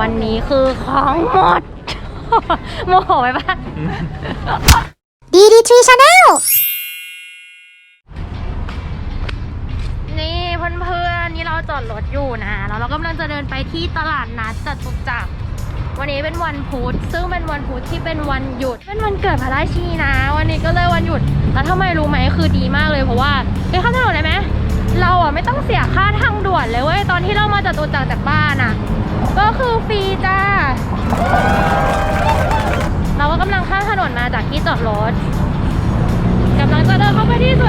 วันนี้คือของหมด โมโหไหมปะ DD3 Channel นี่เพื่อนๆนี่เราจอดรถอยู่นะ แล้วเรากำลังจะเดินไปที่ตลาดนัดจตุจักรวันนี้เป็นวันพุธซึ่งเป็นวันพุธที่เป็นวันหยุด เป็นวันเกิดพระราชินีนะ วันนี้ก็เลยวันหยุด แล้วทำไมรู้ไหมคือดีมากเลยเพราะว่าไปข้ามถนนได้ไหมเราอะไม่ต้องเสียค่าทางด่วนเลยเว้ยตอนที่เรามาจตุจักรจากบ้านอะ ก็คือฟรีจ้า เราก็กำลังข้ามถนนมาจากที่จอดรถกำลังจะเดินเข้าไปที่ส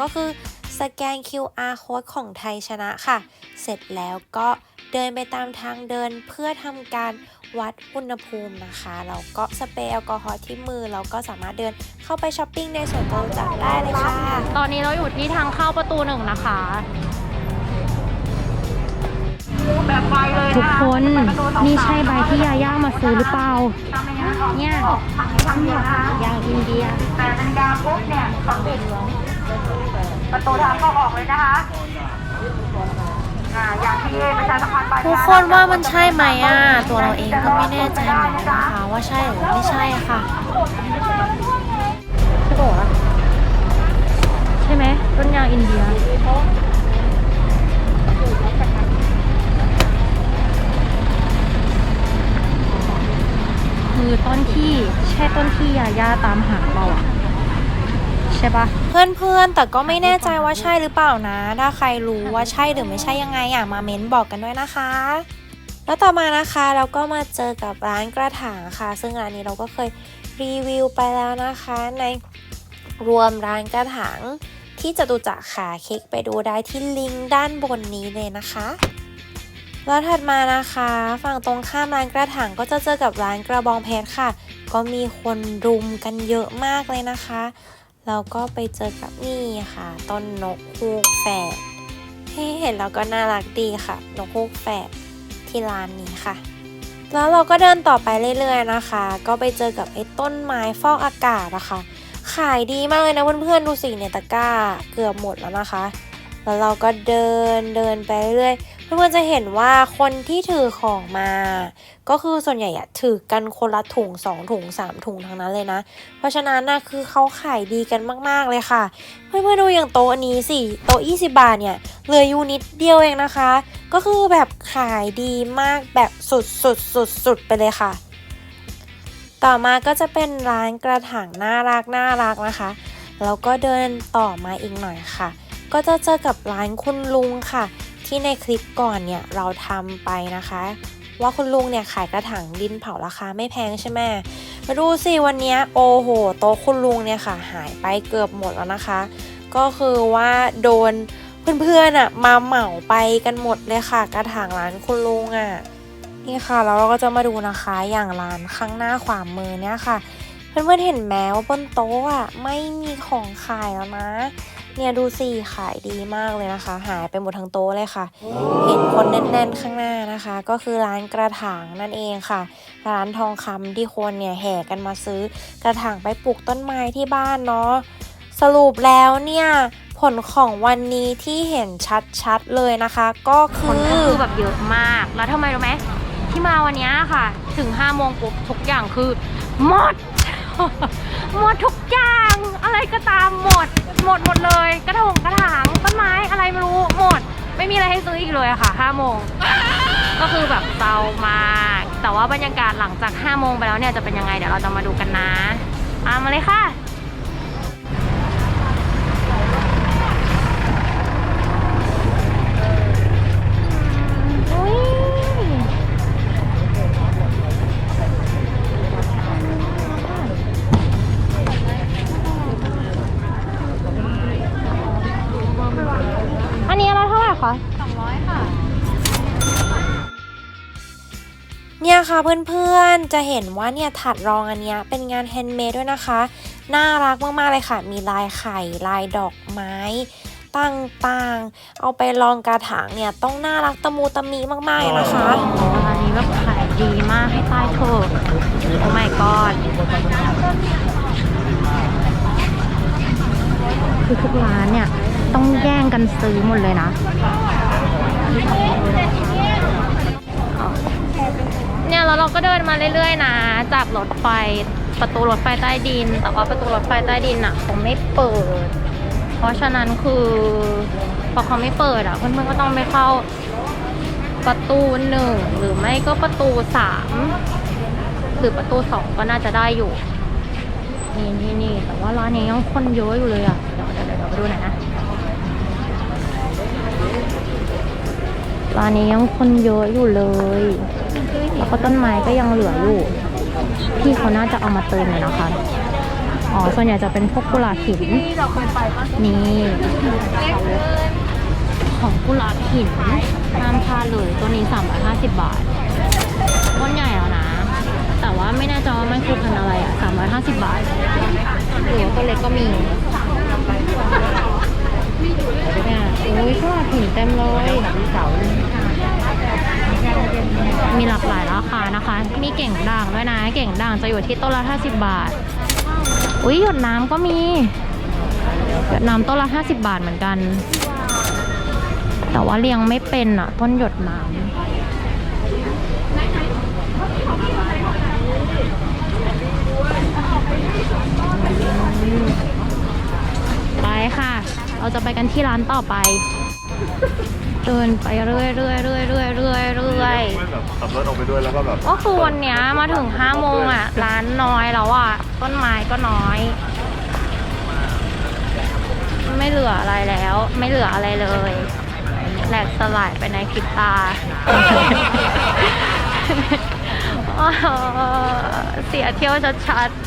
ก็คือสแกน QR code ของไทยชนะค่ะ เสร็จแล้วก็เดินไปตามทางเดินเพื่อทำการวัดอุณหภูมินะคะแล้วก็สเปรย์แอลกอฮอล์ที่มือเราก็สามารถเดินเข้าไปช้อปปิ้งในสวนจตุจักรได้เลยค่ะ ตอนนี้เราอยู่ที่ทางเข้าประตูหนึ่งนะคะ ทุกคนนี่ใช่ใบที่ยาย่ามาซื้อหรือเปล่า เนี่ยยางอินเดียแปดนาฬิกาปุ๊บเนี่ยต้องปิด ประตูทางเข้าออกเลยนะคะอ่าอย่างที่ประชาสัมพันธ์ไปทุกคนว่ามันใช่ไหมอะ ตัวเราเองก็ไม่แน่ใจเหมือนกันนะคะว่าใช่หรือไม่ใช่ค่ะใช่ปะวะใช่ไหมต้นยางอินเดียคือต้นที่ใช่ต้นที่ยาย่าตามหาเราอะ ใช่ปะเพื่อนๆ แต่ก็ไม่แน่ใจว่าใช่หรือเปล่านะ ถ้าใครรู้ว่าใช่หรือไม่ใช่ยังไงอะมาเม้นบอกกันด้วยนะคะ แล้วต่อมานะคะเราก็มาเจอกับร้านกระถางค่ะ ซึ่งร้านนี้เราก็เคยรีวิวไปแล้วนะคะในรวมร้านกระถางที่จตุจักรค่ะคลิกไปดูได้ที่ลิงก์ด้านบนนี้เลยนะคะแล้วถัดมานะคะ ฝั่งตรงข้ามร้านกระถางก็จะเจอกับร้านกระบองเพชรค่ะ ก็มีคนรุมกันเยอะมากเลยนะคะ เราก็ไปเจอกับนี่ค่ะ ต้นนกฮูกแฝดเห็นแล้วก็น่ารักดีค่ะ นกฮูกแฝดที่ร้านนี้ค่ะ แล้วเราก็เดินต่อไปเรื่อยๆนะคะ ก็ไปเจอกับไอ้ต้นไม้ฟอกอากาศอะคะ ขายดีมากเลยนะเพื่อนๆดูสิเนี่ยตะกร้าเกือบหมดแล้วนะคะ แล้วเราก็เดินเดินไปเรื่อยๆ เพื่อนๆจะเห็นว่าคนที่ถือของมา ก็คือส่วนใหญ่อะถือกันคนละถุงสองถุงสามถุงทั้งนั้นเลยนะ เพราะฉะนั้นนะคือเขาขายดีกันมากๆเลยค่ะ เพื่อนๆดูอย่างโต๊ะอันนี้สิโต๊ะ20 บาทเนี่ยเหลืออยู่นิดเดียวเองนะคะ ก็คือแบบขายดีมากแบบสุดสุดสุดสุดไปเลยค่ะ ต่อมาก็จะเป็นร้านกระถางน่ารักน่ารักนะคะแล้วก็เดินต่อมาอีกหน่อยค่ะ ก็จะเจอกับร้านคุณลุงค่ะ ที่ในคลิปก่อนเนี่ยเราทำไปนะคะ ว่าคุณลุงเนี่ยขายกระถางดินเผาราคาไม่แพงใช่ไหมมาดูสิวันนี้โอ้โหโต๊ะคุณลุงเนี่ยค่ะ หายไปเกือบหมดแล้วนะคะ ก็คือว่าโดนเพื่อนๆอะมาเหมาไปกันหมดเลยค่ะ กระถางร้านคุณลุงอะนี่ค่ะแล้วเราก็จะมาดูนะคะอย่างร้านข้างหน้าขวามือเนี่ยค่ะ เพื่อนๆเห็นแม้ว่าบนโต๊ะอะไม่มีของขายแล้วนะ เนี่ยดูสิขายดีมากเลยนะคะ หายไปหมดทั้งโต๊ะเลยค่ะ เห็นคนแน่นๆข้างหน้านะคะ ก็คือร้านกระถางนั่นเองค่ะ ร้านทองคำที่คนเนี่ยแห่กันมาซื้อกระถางไปปลูกต้นไม้ที่บ้านเนาะสรุปแล้วเนี่ยผลของวันนี้ที่เห็นชัดๆเลยนะคะ ก็คคืนก็อคือแบบเยอะมากแล้วทำไมรู้ไหมที่มาวันนี้ค่ะ ถึง5โมงปุ๊บทุกอย่างคือหมดหมดทุกอย่าง อะไรก็ตามหมด หมดหมดเลย กระถงกระถางต้นไม้อะไรไม่รู้หมด ไม่มีอะไรให้ซื้ออีกเลยอะค่ะ5โมงก็คือแบบเศร้ามากแต่ว่าบรรยากาศหลังจาก5โมงไปแล้วเนี่ยจะเป็นยังไงเดี๋ยวเราจะมาดูกันนะตามมาเลยค่ะ นนี้เราเท่าไหร่คะนเนี่ยค่ะเพื่อนๆ จะเห็นว่าเนี่ยถัดรองอันเนี้ยเป็นงานแฮนด์เมดด้วยนะคะ น่ารักมากๆเลยค่ะ มีลายไข่ลายดอกไม้ต่างๆ เอาไปลองกระถางเนี่ยต้องน่ารักตะมูตะมีมากๆเลยนะคะร้านนี้แบบขายดีมากให้ใต้เถอะโอ้ my god คือทุกร้านเนี่ยต้องแย่งกันซื้อหมดเลยนะ เนี่ยแล้วเราก็เดินมาเรื่อยๆนะ จากรถไฟประตูรถไฟใต้ดิน แต่ว่าประตูรถไฟใต้ดินอะเขาไม่เปิด เพราะฉะนั้นคือพอเขาไม่เปิดอะเพื่อนๆก็ต้องไปเข้าประตูหนึ่งหรือไม่ก็ประตูสามหรือประตูสองก็น่าจะได้อยู่ นี่นี่นี่แต่ว่าร้านนี้ยังคนเยอะอยู่เลยอะเดี๋ยวเดี๋ยวเดี๋ยวไปดูหน่อยนะร้านนี้ยังคนเยอะอยู่เลย แล้วก็ต้นไม้ก็ยังเหลืออยู่พี่เขาน่าจะเอามาเติมเลยนะคะ อ๋อ ส่วนใหญ่จะเป็นพวกกุหลาบหินนี่ของกุหลาบหินห้ามพลาดเลยตัวนี้ 350 บาทต้นใหญ่แล้วนะ แต่ว่าไม่แน่ใจว่ามันคือพันอะไรอะ 350 บาทหรือว่าตัวเล็กก็มีเนี่ยโอ้ยกุหลาบหินเต็มเลย นะคะ มีเก่งด่างด้วยนะ เก่งด่างจะอยู่ที่ต้นละ50 บาท อุ้ยหยดน้ำก็มี หยดน้ำต้นละ 50 บาทเหมือนกัน แต่ว่าเลี้ยงไม่เป็นอะต้นหยดน้ำไปค่ะ เราจะไปกันที่ร้านต่อไป เดินไปเรื่อยๆเรื่อยๆเรื่อยๆเรื่อยๆเรื่อยๆเรื่อยไม่แบบขับรถออกไปด้วยแล้วก็แบบก็คือวันเนี้ยมาถึงห้าโมงอะ ร้านน้อยแล้วอะ ต้นไม้ก็น้อย ไม่เหลืออะไรแล้ว ไม่เหลืออะไรเลยแหลกสลายไปในพริบตาอ้าวเสียเที่ยวชัดๆ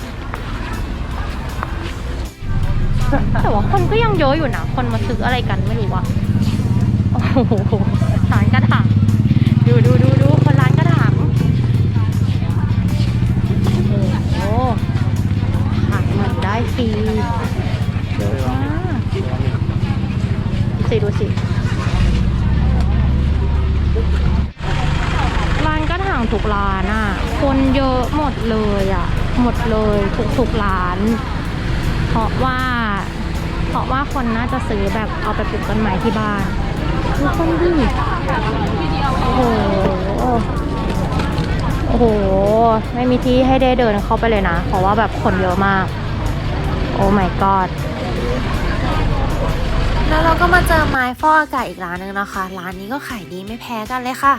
แต่ว่าคนก็ยังเยอะอยู่นะ คนมาซื้ออะไรกันไม่รู้อะ โอ้โหร้านกระถางดูดูดูดูคนร้านกระถางโอ้โหขายเหมือนได้ฟรีเยอะมากดูสิดูสิร้านกระถางทุกร้านอะ คนเยอะหมดเลยอะ หมดเลยทุกทุกร้าน เพราะว่า เพราะว่าคนน่าจะซื้อแบบเอาไปปลูกต้นไม้ที่บ้าน ทุกคนดิโอ้โห โอ้โห ไม่มีที่ให้ได้เดินเข้าไปเลยนะ เพราะว่าแบบคนเยอะมาก โอ้ my god แล้วเราก็มาเจอไม้ฟอกอากาศอีกร้านหนึงนะคะ ร้านนี้ก็ขายดีไม่แพ้กันเลยค่ะ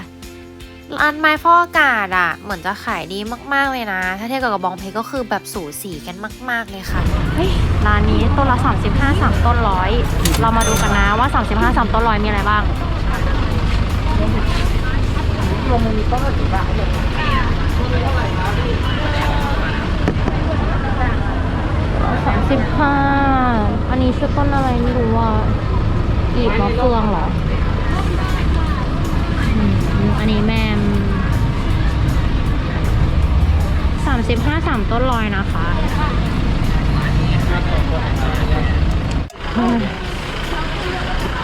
ร้านไม้ฟอกอากาศอะ เหมือนจะขายดีมากๆเลยนะ ถ้าเทียบกับกระบองเพชรก็คือแบบสูสีกันมาก ๆเลยค่ะเฮ้ยร้านนี้ต้นละ 35 3 ต้นร้อยเรามาดูกันนะว่า 35 3 ต้นร้อยมีอะไรบ้างสามสิบห้าอันนี้ชื่อต้นอะไรไม่รู้ว่ากีบมะเฟืองเหรอ อันนี้แมมสามสิบห้าสามต้นลอยนะคะเฮ้ย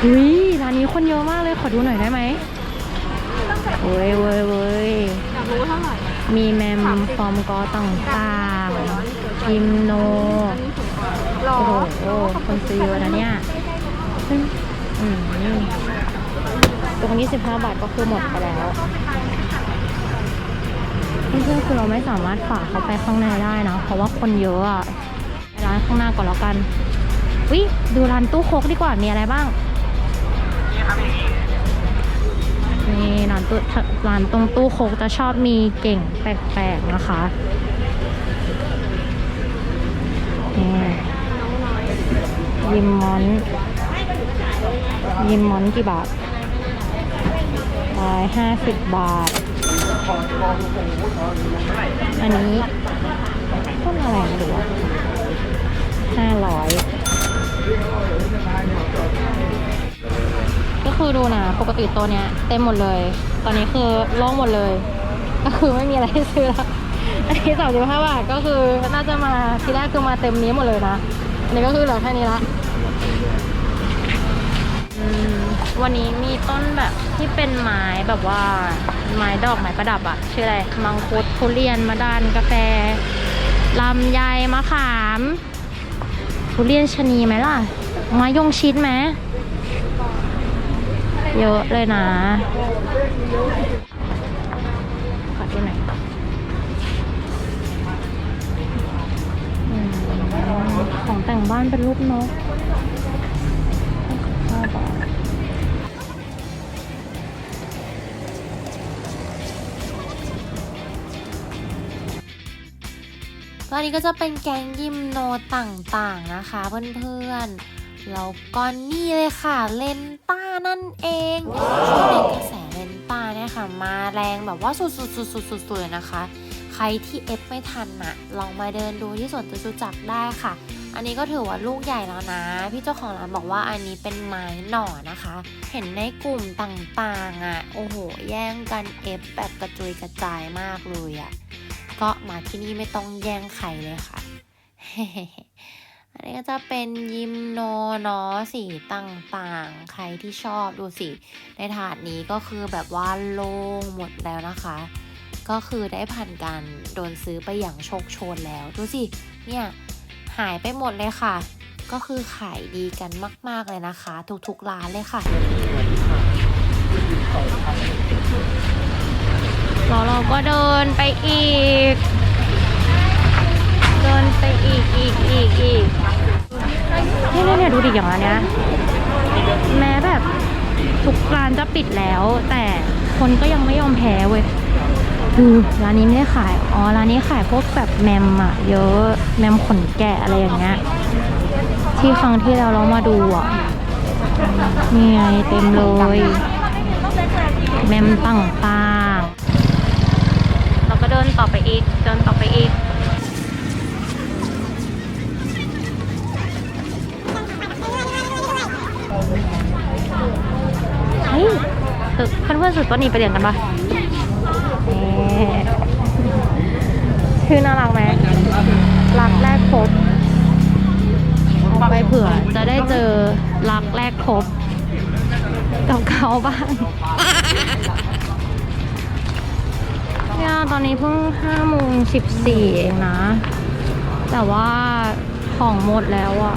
อุ้ยร้านนี้คนเยอะมากเลย ขอดูหน่อยได้ไหมเว้ยเว้ยเว้ยมีแมมฟอร์มกอต่างๆพิมโน โอ้โห คนซื้อเยอะนะเนี่ยเฮ้ยอืม ตรงนี้15 บาทก็คือหมดไปแล้วเพื่อนๆคือเราไม่สามารถฝ่าเขาไปข้างในได้นะเพราะว่าคนเยอะอะไปร้านข้างหน้าก่อนแล้วกันวิดูร้านตู้โคกดีกว่ามีอะไรบ้าง นี่ร้านตู้ร้านตรงตู้โคกจะชอบมีเก่งแปลกๆนะคะนี่ยิมมอนยิมมอนกี่บาท ร้อยห้าสิบบาท อันนี้ต้นอะไรไม่รู้อะห้าร้อยก็คือดูนะ ปกติตัวเนี้ยเต็มหมดเลย ตอนนี้คือโล่งหมดเลย ก็คือไม่มีอะไรให้ซื้อแล้ว อันนี้สามสิบห้าบาทก็คือน่าจะมาทีแรกคือมาเต็มนี้หมดเลยนะ อันนี้ก็คือเหลือแค่นี้ละ วันนี้มีต้นแบบที่เป็นไม้แบบว่าไม้ดอกไม้ประดับอะชื่ออะไรมังคุดทุเรียนมะดานกาแฟลำไยมะขามทุเรียนชะนีไหมล่ะมายงชิดไหมเยอะเลยนะขอดูหน่อยของแต่งบ้านเป็นรูปนก ตอนนี้ก็จะเป็นแก๊งยิมโนต่างๆนะคะเพื่อนๆแล้วก็นี่เลยค่ะเลนต้านั่นเองช่วงนี้กระแสเลนต้าเนี่ยค่ะ มาแรงแบบว่าสุดๆๆๆๆเลยนะคะ ใครที่เอฟไม่ทันนะลองมาเดินดูที่สวนจตุจักรได้ค่ะ อันนี้ก็ถือว่าลูกใหญ่แล้วนะ พี่เจ้าของร้านบอกว่าอันนี้เป็นไม้หน่อนะคะ เห็นในกลุ่มต่างๆอะโอ้โห แย่งกันเอฟแบบกระจุยกระจายมากเลยอะ ก็มาที่นี่ไม่ต้องแย่งใครเลยค่ะ อันนี้ก็จะเป็นยิมโนเนาะสีต่างๆ ใครที่ชอบดูสิ ในถาดนี้ก็คือแบบว่าโล่งหมดแล้วนะคะ ก็คือได้ผ่านการโดนซื้อไปอย่างโชคโชนแล้ว ดูสิ เนี่ย หายไปหมดเลยค่ะ ก็คือขายดีกันมาก ๆเลยนะคะ ทุกๆร้านเลยค่ะ แล้วเราก็เดินไปอีก เดินไปอีกอีกอีกอีกนี่เนี่ยเนี่ยดูดิอย่างนเนี้ยแม้แบบทุกร้านจะปิดแล้ว แต่คนก็ยังไม่ยอมแพ้เว้ยคือร้านนี้ไม่ได้ขาย อ๋อ ร้านนี้ขายพวกแบบแมมอะเยอะ แมมขนแกะอะไรอย่างเงี้ย ที่ครั้งที่เราเรามาดูอะนี่ไงเต็มเลย แมมต่างๆเรา ก็เดินต่อไปอีก เดินต่อไปอีก เฮ้ยตึกเพื่อนๆสุดต้นนี้ไปเรียนกันปะชื่อน่ารักไหมรักแรกพบไปเผื่อจะได้เจอรักแรกพบกับเขาบ้าง เนี่ยตอนนี้เพิ่งห้าโมงสิบสี่เองนะ แต่ว่าของหมดแล้วอะ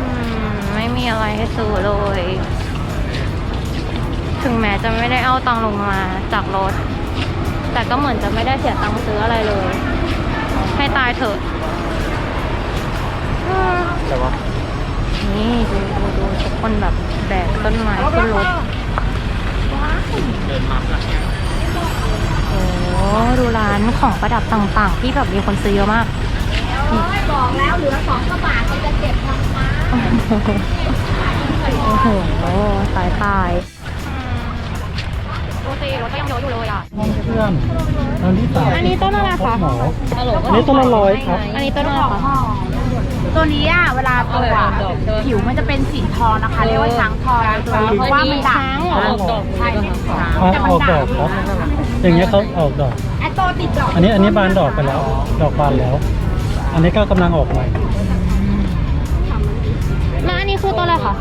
อืมไม่มีอะไรให้ซื้อเลย ถึงแม้จะไม่ได้เอาตังค์ลงมาจากรถ แต่ก็เหมือนจะไม่ได้เสียตังค์ซื้ออะไรเลย ให้ตายเถอะอืมแต่ว่านี่ดูดูดูทุกคนแบบ แบกต้นไม้ขึ้นรถเดินมาแล้วโอ้ดูร้านของประดับต่างๆ ที่แบบมีคนซื้อเยอะมากบอกแล้วเหลือสองกระบาทมันจะเจ็บทำไมโอ้โหตายตายดูสิรถก็ยังเยอะอยู่เลยอะเพื่อนอันที่สามอันนี้ต้นอะไรคะหมออันนี้ต้นละร้อยครับ อันนี้ต้นอะไรคะ ตัวนี้อะเวลาตัวผิวมันจะเป็นสีทองนะคะเรียกว่าช้างทองตัวนี้เพราะว่ามันด่างใช่เป็นช้างอะแต่มัอนอกดด่าองกครับ อย่างเงี้ยเขาออกดอก ไอ้ตัวติดดอกอันนี้อันนี้บานดอกไปแล้ว ดอกบานแล้ว อันนี้ก็กำลังออกใหม่แล้วอันนี้คือต้นอะไรคะ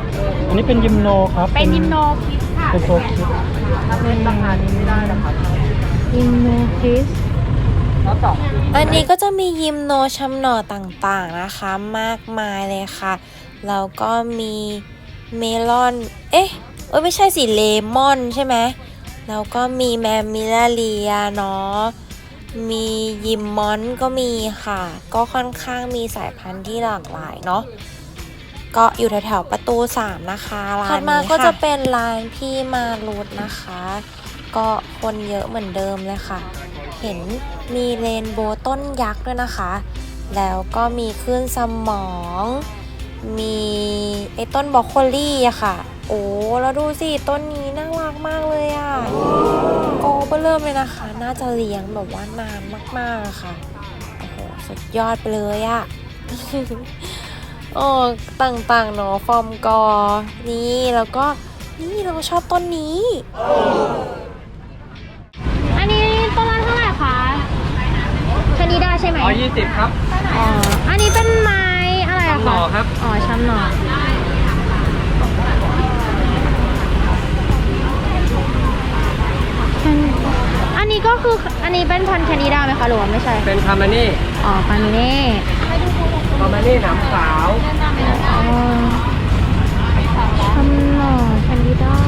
อันนี้เป็นยิมโนครับ เป็นยิมโนคิดค่ะเป็นโซคิดเป็นราคานี้ไม่ได้นะคะอินโนคิส อันนี้ก็จะมียิมโนชำหน่อต่างๆนะคะ มากมายเลยค่ะ แล้วก็มีเมลอน เอ๊ะเอ้ยไม่ใช่สิเลมอนใช่ไหมแล้วก็มีแมมมิลาเลียเนาะมียิมมอนก็มีค่ะ ก็ค่อนข้างมีสายพันธุ์ที่หลากหลายเนาะก็อยู่แถวๆประตู 3 นะคะร้านถัดมาก็จะเป็นร้านพี่มารุดนะคะ ก็คนเยอะเหมือนเดิมเลยค่ะ เห็นมีเรนโบว์ต้นยักษ์ด้วยนะคะ แล้วก็มีคลื่นสมอง มีไอ้ต้นบรอกโคลี่อะค่ะ โอ้แล้วดูสิ ต้นนี้น่ารักมากเลยอะโอ้เบเริ่มเลยนะคะ น่าจะเลี้ยงแบบว่านานมากๆะค่ะ โอ้โห สุดยอดไปเลยอะโอ้ต่างๆเนาะฟอร์มกอ นี่แล้วก็นี่เราชอบต้นนี้นี้ต้นละเท่าไหร่คะ ชนิดาใช่ไหมร้อยยี่สิบครับ อ๋อ อันนี้เป็นไม้อะไรอะหน่คะอครับ อ๋อช้ำหน่ออันนี้ก็คืออันนี้เป็นพันธุ์ชนิดาไหมคะหรือว่าไม่ใช่ เป็นพามานี่อ๋อปามิเน่พามานี่หนามสาว อ๋อช้ำหน่อชนิดา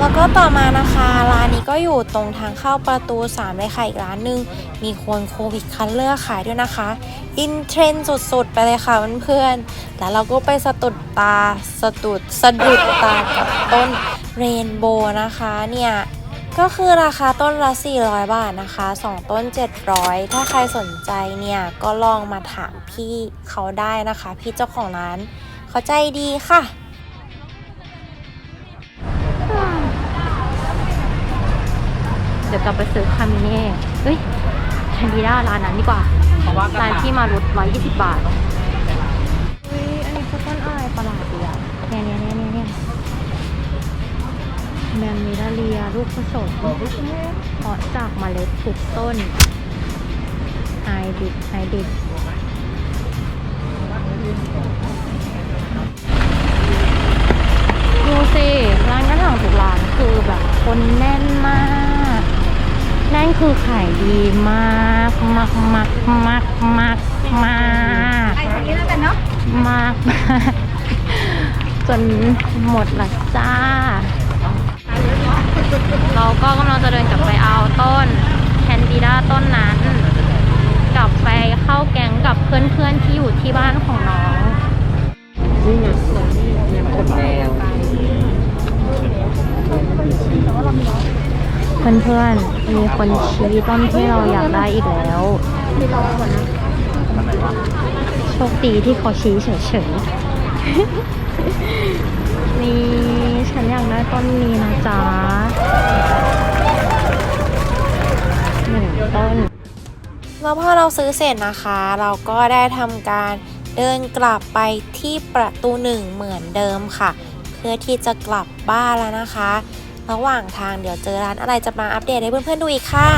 แล้วก็ต่อมานะคะร้านนี้ก็อยู่ตรงทางเข้าประตู 3 เลยค่ะอีกร้านหนึง มีคนโควิดคันเลือกขายด้วยนะคะ อินเทรนด์สุดๆ ไปเลยค่ะเพื่อนๆ แล้วเราก็ไปสะดุดตาสะดุดสะดุดตากับต้นเรนโบว์นะคะเนี่ยก็คือราคาต้นละ 400 บาทนะคะ 2 ต้น 700 ถ้าใครสนใจเนี่ยก็ลองมาถามพี่เขาได้นะคะ พี่เจ้าของร้านเขาใจดีค่ะ เดี๋ยวกลับไปซื้อคามิเน่เฮ้ยชนิดาร้านนั้นดีกว่าเพราะว่ากระร้านถางที่มาลด120 บาทเฮ้ยอันนี้คือต้นอะไรประหลาดดีอะเนี่ยเนี่ยเนี่ยเนี่ยเนี่ยแมนมิดาเลียลูกผสมเพาะจากเมล็ดทุกต้นไฮบริดไฮบริดดูสิร้านกระถางทุกร้านคือแบบคนแน่นมากนั่น คือขายดีมากมากมากมากมากมากไอ้คนนี้แล้วกันเนาะมากมากจนหมดละจ้า เราก็กำลังจะเดินกลับไปเอาต้นแคนดิด้าต้นนั้น กลับไปเข้าแก๊งกับเพื่อนๆที่อยู่ที่บ้านของน้องนี่ไงเนี่ยกดแดงเเพื่อนๆ มีคนชี้ต้นที่เราอยากได้อีกแล้วโชคดีที่เขาชี้เฉยๆ นี่ฉันอยากได้ต้นนี้นะจ๊ะหนึ่งต้น แล้วพอเราซื้อเสร็จนะคะ เราก็ได้ทำการเดินกลับไปที่ประตูหนึ่งเหมือนเดิมค่ะ เพื่อที่จะกลับบ้านแล้วนะคะ ระหว่างทางเดี๋ยวเจอร้านอะไรจะมาอัปเดตให้เพื่อนๆดูอีกค่ะ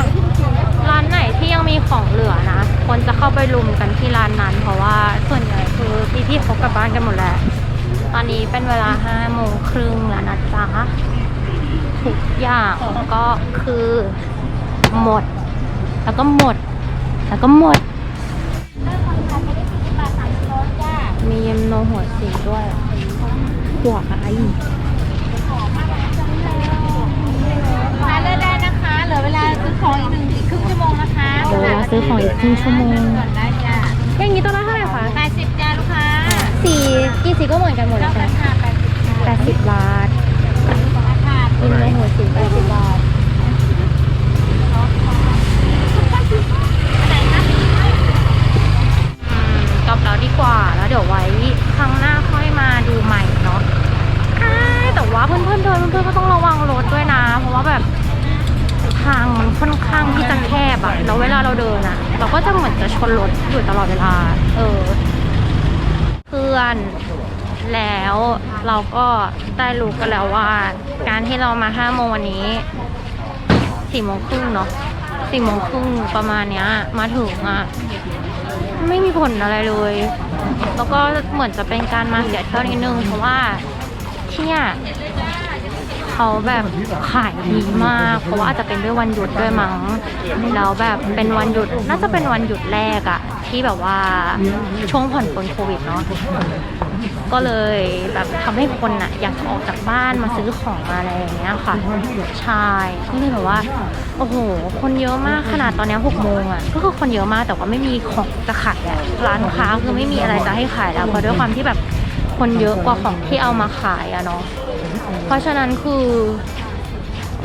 ร้านไหนที่ยังมีของเหลือนะ คนจะเข้าไปรุมกันที่ร้านนั้น เพราะว่าส่วนใหญ่คือพี่ๆเขากลับบ้านกันหมดแล้ว ตอนนี้เป็นเวลาห้าโมงครึ่งแล้วนะจ๊ะทุกอย่างก็คือหมด แล้วก็หมด แล้วก็หมด มีเยมโนหัวสีด้วยหัวอะไร เหลือเวลาซื้อของอีกหนึ่งอีกครึ่งชั่วโมงนะคะเหลือเวลาซื้อของอีกครึ่งชั่วโมง ก่อนได้จ้ะอย่างนี้ตัวละเท่าไหร่คะแปดสิบจ้าลูกค้าสีกี่สีก็เหมือนกันหมดเลเจ้ายกใช่ระไหมชาแปดสิบแปดสิบบาทราคาเป็นโลหัวสีแปดสิบบาทอืมกลับแล้วดีกว่าแล้วเดี๋ยวไว้ครั้งหน้าค่อยมาดูใหม่เนาะอ้ายแต่ว่าเพื่อนๆเดินเพื่อนๆก็ต้องระวังรถด้วยนะ เพราะว่าแบบทางมันค่อนข้างที่จะแคบอะแล้วเวลาเราเดินอะเราก็จะเหมือนจะชนรถอยู่ตลอดเวลา เออ เพื่อน แล้วเราก็ได้รู้กันแล้วว่า การที่เรามาห้าโมงวันนี้สี่โมงครึ่งเนาะสี่โมงครึ่งประมาณเนี้ย มาถึงอะไม่มีผลอะไรเลย แล้วก็เหมือนจะเป็นการมาเสียเที่ยวนิดนึงเพราะว่าที่เนี่ย เขาแบบขายดีมาก เพราะว่าอาจจะเป็นด้วยวันหยุดด้วยมั้งแล้วแบบเป็นวันหยุดน่าจะเป็นวันหยุดแรกอะที่แบบว่าช่วงผ่อนปลนโควิดเนาะก็เลยแบบทำให้คนอะอยากออกจากบ้านมาซื้อของมาอะไรอย่างเงี้ยค่ะใช่ก็เลยแบบว่าโอ้โห คนเยอะมากขนาดตอนนี้หกโมงอะก็คือคนเยอะมากแต่ว่าไม่มีของจะขายอะร้านค้าคือไม่มีอะไรจะให้ขายแล้วเพราะด้วยความที่แบบคนเยอะกว่าของที่เอามาขายอะเนาะ เพราะฉะนั้นคือ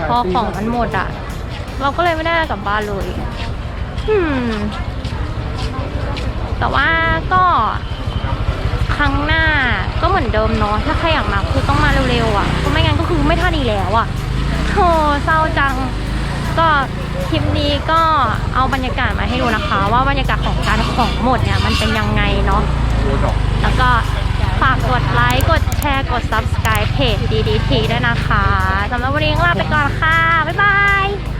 พอของมันหมดอะเราก็เลยไม่ได้กลับบ้านเลยแต่ว่าก็ครั้งหน้าก็เหมือนเดิมเนาะถ้าใครอยากมาคือต้องมาเร็วๆอะ่ะเพราะไม่งั้นก็คือไม่ทันอีกแล้วอะ่ะโธ่เศร้าจังก็คลิปนี้ก็เอาบรรยากาศมาให้ดูนะคะ ว่าบรรยากาศของการของหมดเนี่ยมันเป็นยังไงเนาะแล้วก็ฝากกดไลค์กด แชร์ กด subscribe เพจ DDT ด้วยนะคะสำหรับวันนี้ลาไปก่อนค่ะ บ๊ายบาย